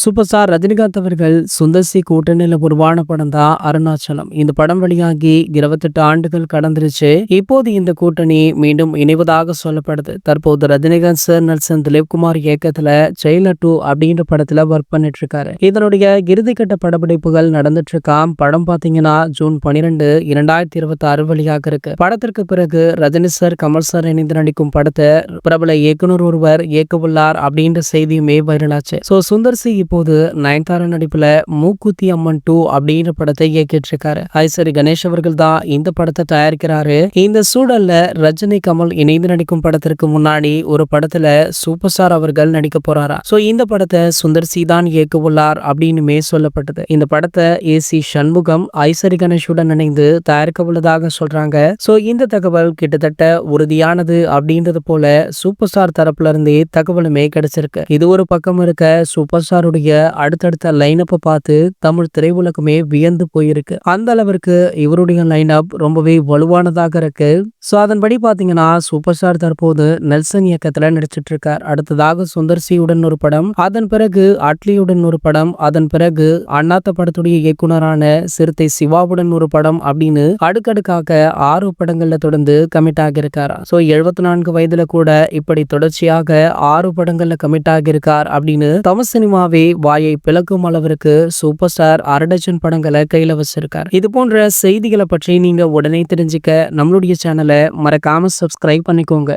Super star Rajinikanth அவர்கள் சுந்தர்சி கூட்டணியில உருவான படம் தான் அருணாச்சலம். இந்த படம் வெளியாகி இருபத்தெட்டு ஆண்டுகள் கடந்துருச்சு. இப்போது இந்த கூட்டணி மீண்டும் இணைவதாக சொல்லப்படுது. தற்போது ரஜினிகாந்த் சார் நல்சன் திலீப்குமார் இயக்கத்துல ஜெயிலர் டூ அப்படின்ற படத்துல ஒர்க் பண்ணிட்டு இருக்காரு இதனுடைய இறுதிக்கட்ட படப்பிடிப்புகள் நடந்துட்டு இருக்காம் படம் பாத்தீங்கன்னா ஜூன் பனிரெண்டு இரண்டாயிரத்தி இருபத்தி ஆறு வழியாக இருக்கு. படத்திற்கு பிறகு ரஜினி சார் கமல் சார் இணைந்து நடிக்கும் படத்தை பிரபல இயக்குனர் ஒருவர் இயக்கவுள்ளார் அப்படின்ற செய்தியுமே வைரலாச்சு. சோ சுந்தர் சி இப்போது நயன்தாரா நடிப்புல மூக்குத்தி அம்மன் டூ அப்படின்ற படத்தை இயக்கிட்டு இருக்காரு ஐசரி கணேஷ் அவர்கள் தான் இந்த படத்தை தயாரிக்கிறாரு. இந்த சூழல்ல ரஜினி கமல் இணைந்து நடிக்கும் படத்திற்கு முன்னாடி ஒரு படத்துல சூப்பர் ஸ்டார் அவர்கள் நடிக்க போறாரா? ஸோ இந்த படத்தை சுந்தர் சி தான் இயக்கவுள்ளார் அப்படின்னுமே சொல்லப்பட்டது. இந்த படத்தை ஏ சி சண்முகம் ஐசரி கணேஷுடன் இணைந்து தயாரிக்க உள்ளதாக சொல்றாங்க. ஸோ இந்த தகவல் கிட்டத்தட்ட உறுதியானது அப்படின்றது போல சூப்பர் ஸ்டார் தரப்புல இருந்தே தகவலுமே கிடைச்சிருக்கு. இது ஒரு பக்கம் இருக்க சூப்பர் ஸ்டார் அவருடைய அடுத்தடுத்த லைனப்பை பார்த்து தமிழ் திரையுலகமே வியந்து போயிருக்கு. அந்த அளவிற்கு இவருடைய லைனப் ரொம்பவே வலுவானதாக இருக்கு. ஸோ அதன்படி பார்த்தீங்கன்னா சூப்பர் ஸ்டார் தற்போது நெல்சன் இயக்கத்தில் நடிச்சிட்டு இருக்கார் அடுத்ததாக சுந்தர் சியுடன் ஒரு படம் அதன் பிறகு அட்லியுடன் ஒரு படம் அதன் பிறகு அண்ணாத்த படத்துடைய இயக்குனரான சிறுத்தை சிவாவுடன் ஒரு படம் அப்படின்னு அடுக்கடுக்காக ஆறு படங்கள்ல தொடர்ந்து கமிட் ஆகியிருக்கார். ஸோ எழுபத்தி நான்கு வயதுல கூட இப்படி தொடர்ச்சியாக ஆறு படங்கள்ல கமிட் ஆகியிருக்கார் அப்படின்னு தமிழ் சினிமாவே வாயை பிளக்கும் அளவிற்கு சூப்பர் ஸ்டார் அரடச்சன் படங்களை கையில வச்சிருக்கார். இது போன்ற செய்திகளை பற்றி நீங்க உடனே தெரிஞ்சுக்க நம்மளுடைய சேனலை மறக்காம சப்ஸ்கிரைப் பண்ணிக்கோங்க.